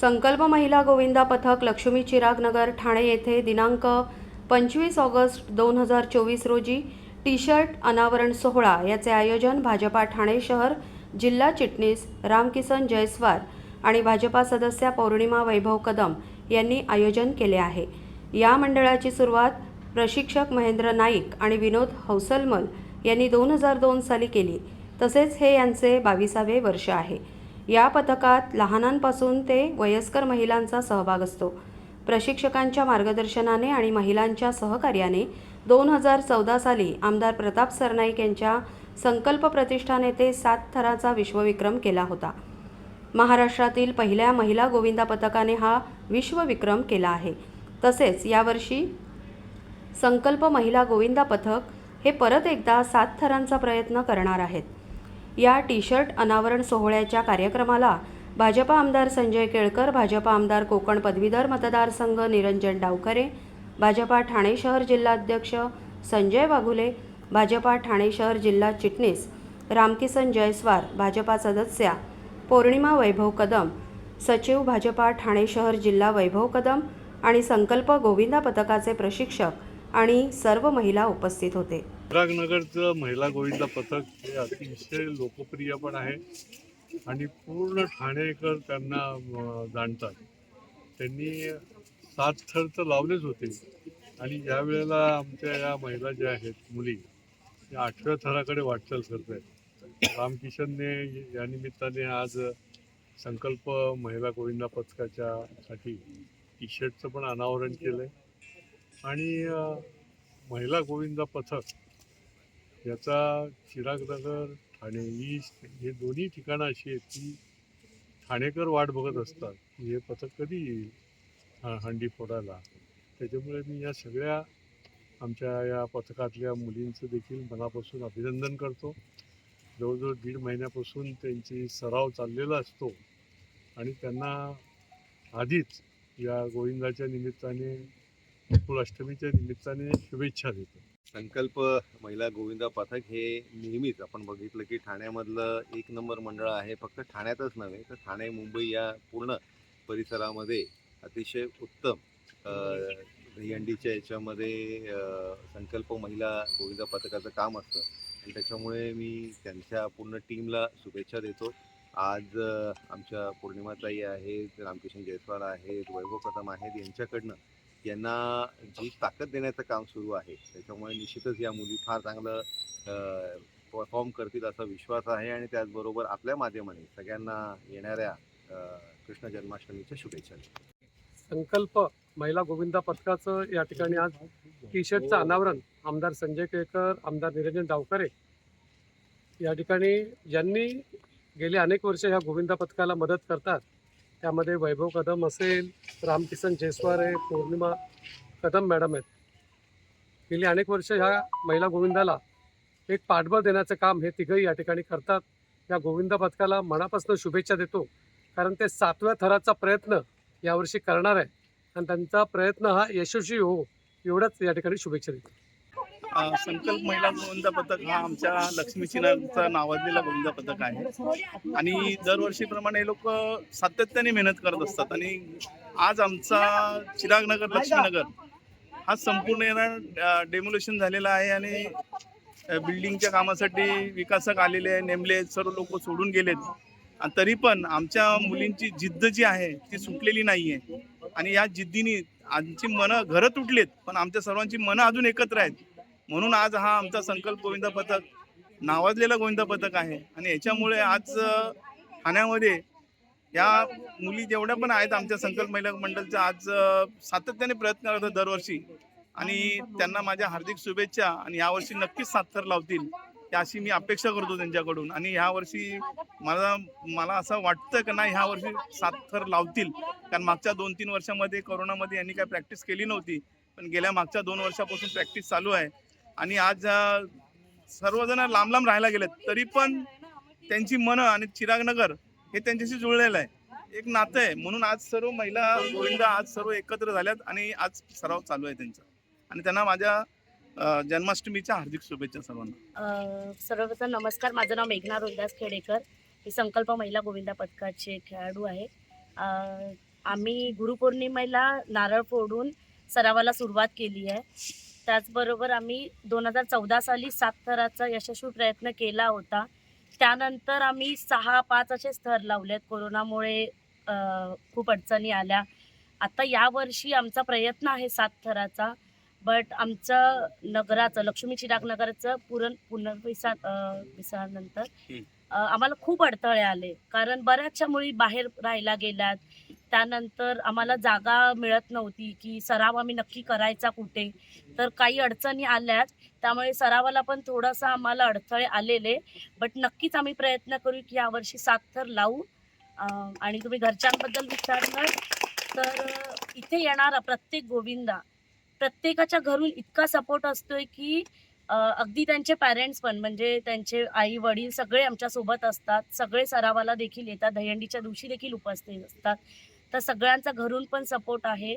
संकल्प महिला गोविंदा पथक लक्ष्मी चिराग नगर ठाणे येथे दिनांक पंचवीस ऑगस्ट दोन हजार चोवीस रोजी टी शर्ट अनावरण सोहळा याचे आयोजन भाजपा ठाणे शहर जिल्हा चिटणीस रामकिसन जयस्वार आणि भाजपा सदस्या पौर्णिमा वैभव कदम यांनी आयोजन केले आहे. या मंडळाची सुरुवात प्रशिक्षक महेंद्र नाईक आणि विनोद हौसलमल यांनी दोन हजार दोन साली केली. तसेच हे यांचे बावीसावे वर्ष आहे. या पथकात लहानांपासून ते वयस्कर महिलांचा सहभाग असतो. प्रशिक्षकांच्या मार्गदर्शनाने आणि महिलांच्या सहकार्याने दोन हजार चौदा साली आमदार प्रताप सरनाईक यांच्या संकल्प प्रतिष्ठाने ते सात थराचा विश्वविक्रम केला होता. महाराष्ट्रातील पहिल्या महिला गोविंदा पथकाने हा विश्वविक्रम केला आहे. तसेच यावर्षी संकल्प महिला गोविंदा पथक हे परत एकदा सात थरांचा प्रयत्न करणार आहेत. या टी शर्ट अनावरण सोहळ्याच्या कार्यक्रमाला भाजपा आमदार संजय केळकर भाजपा आमदार कोकण पदवीधर मतदारसंघ निरंजन डावखरे भाजपा ठाणे शहर जिल्हाध्यक्ष संजय वाघुले भाजपा ठाणे शहर जिल्हा चिटणीस रामकिसन जयस्वार भाजपा सदस्या पौर्णिमा वैभव कदम सचिव भाजपा ठाणे शहर जिल्हा वैभव कदम आणि संकल्प गोविंदा पथकाचे प्रशिक्षक आणि सर्व महिला उपस्थित होते. रागनगरचं महिला गोविंदा पथक हे अतिशय लोकप्रिय पण आहे. आणि पूर्ण ठाणेकर त्यांना जाणतात. त्यांनी सात थर तर लावलेच होते. आणि या वेळेला आमच्या या महिला ज्या आहेत मुली या आठव्या थराकडे वाटचाल करत आहेत. रामकिशनने या निमित्ताने आज संकल्प महिला गोविंदा पथकाच्या साठी टी शर्टचं पण अनावरण केलं आहे आणि महिला गोविंदा पथक याचा चिरागनगर ठाणे ईस्ट हे दोन्ही ठिकाणं अशी आहेत की ठाणेकर वाट बघत असतात की हे पथक कधी येईल हंडी फोडायला. त्याच्यामुळे मी या सगळ्या आमच्या या पथकातल्या मुलींचं देखील मनापासून अभिनंदन करतो. जवळजवळ दीड महिन्यापासून त्यांची सराव चाललेला असतो आणि त्यांना आधीच या गोविंदाच्या निमित्ताने गोकुळाष्टमीच्या निमित्ताने शुभेच्छा देतो. संकल्प महिला गोविंदा पथक हे नेहमीच आपण बघितलं की ठाण्यामधलं एक नंबर मंडळ आहे. फक्त ठाण्यातच नव्हे तर ठाणे मुंबई या पूर्ण परिसरामध्ये अतिशय उत्तम दहीहंडीच्या याच्यामध्ये संकल्प महिला गोविंदा पथकाचं काम असतं. आणि त्याच्यामुळे मी त्यांच्या पूर्ण टीमला शुभेच्छा देतो. आज आमच्या पौर्णिमाताई आहेत रामकिशन जयस्वाल आहेत वैभव कदम आहेत यांच्याकडनं यांना जी ताकद देण्याचं काम सुरू आहे त्याच्यामुळे निश्चितच या मुली फार चांगलं परफॉर्म करतील असा विश्वास आहे आणि त्याचबरोबर आपल्या माध्यमाने सगळ्यांना येणाऱ्या अ, कृष्ण जन्माष्टमीच्या शुभेच्छा देतो. संकल्प महिला गोविंदा पथकाचं या ठिकाणी आज टी शर्टचं अनावरण आमदार संजय केळकर आमदार निरंजन डावकरे या ठिकाणी ज्यांनी गेली अनेक वर्ष ह्या गोविंदा पथकाला मदत करतात त्यामध्ये वैभव कदम असेल रामकिसन जयस्वार आहे पौर्णिमा कदम मॅडम आहेत. गेली अनेक वर्ष ह्या महिला गोविंदाला एक पाठबळ देण्याचं काम हे तिघंही या ठिकाणी करतात. या गोविंद पथकाला मनापासून शुभेच्छा देतो कारण ते सातव्या थराचा प्रयत्न यावर्षी करणार आहे आणि त्यांचा प्रयत्न हा यशस्वी हो एवढंच या ठिकाणी शुभेच्छा देतो. संकल्प महिला गोविंदा पथक हा आमच्या लक्ष्मी सिन्हाचा नावाजलेला गोविंदा पथक आहे. आणि दरवर्षीप्रमाणे लोक सातत्याने मेहनत करत असतात. आणि आज आमचा चिरागनगर लक्ष्मीनगर हा संपूर्ण येणार डेमोलेशन झालेला आहे आणि बिल्डिंगच्या कामासाठी विकासक आलेले नेमले सर्व लोक सोडून गेलेत. आणि तरी पण आमच्या मुलींची जिद्द जी आहे ती सुटलेली नाही आहे आणि या जिद्दीने आमची मनं घरं तुटलेत पण आमच्या सर्वांची मनं अजून एकत्र आहेत. म्हणून आज हा आमचा संकल्प गोविंदा पथक नावाजलेला गोविंदा पथक आहे. आणि याच्यामुळे आज ठाण्यामध्ये या मुली जेवढ्या पण आहेत आमच्या संकल्प महिला मंडळच्या आज सातत्याने प्रयत्न करतात दरवर्षी. आणि त्यांना माझ्या हार्दिक शुभेच्छा आणि यावर्षी नक्कीच साथर लावतील या अशी मी अपेक्षा करतो त्यांच्याकडून. आणि ह्या वर्षी मला मला असं वाटतं की नाही ह्या वर्षी साथर लावतील. कारण मागच्या दोन तीन वर्षामध्ये कोरोनामध्ये यांनी काय प्रॅक्टिस केली नव्हती. पण गेल्या मागच्या दोन वर्षापासून प्रॅक्टिस चालू आहे. आणि आज सर्वजण लांब लांब राहायला गेलेत. तरी पण त्यांची मनं आणि चिरागनगर हे त्यांच्याशी जुळलेलं आहे. एक नातं आहे. म्हणून आज सर्व महिला गोविंद आज सर्व एकत्र झाल्यात आणि आज सराव चालू आहे त्यांचा. आणि त्यांना माझ्या जन्माष्टमीच्या हार्दिक शुभेच्छा सर्वांना. सर्वप्रथम नमस्कार. माझं नाव मेघना रोहिदास खेडेकर. मी संकल्प महिला गोविंदा पथकाचे खेळाडू आहे. आम्ही गुरुपौर्णिमेला नारळ फोडून सरावाला सुरुवात केली आहे. त्याचबरोबर आम्ही दोन हजार चौदा साली सात थराचा यशस्वी प्रयत्न केला होता. त्यानंतर आम्ही सहा पाच असे स्तर लावलेत. कोरोनामुळे खूप अडचणी आल्या. आता यावर्षी आमचा प्रयत्न आहे सात थराचा. बट आमचं नगराचं लक्ष्मी चिराग नगरचं पुरण पुनर्विसार अ, विसारानंतर आम्हाला खूप अडथळे आले. कारण बऱ्याचशा मुली बाहेर राहायला गेल्यात. त्यानंतर आम्हाला जागा मिळत नव्हती की सराव आम्ही नक्की करायचा कुठे. तर काही अडचणी आल्यात त्यामुळे सरावाला पण थोडासा आम्हाला अडथळे आलेले. बट नक्कीच आम्ही प्रयत्न करू की यावर्षी सात थर लावू. आणि तुम्ही घरच्यांबद्दल विचारलं तर इथे येणारा प्रत्येक गोविंदा प्रत्येकाच्या घरून इतका सपोर्ट असतोय की अगदी त्यांचे पॅरेंट्स पण म्हणजे त्यांचे आई वडील सगळे आमच्यासोबत असतात. सगळे सरावाला देखील येतात. दहीहंडीच्या दिवशी देखील उपस्थित असतात. तर सगळ्यांचा घरून पण सपोर्ट आहे.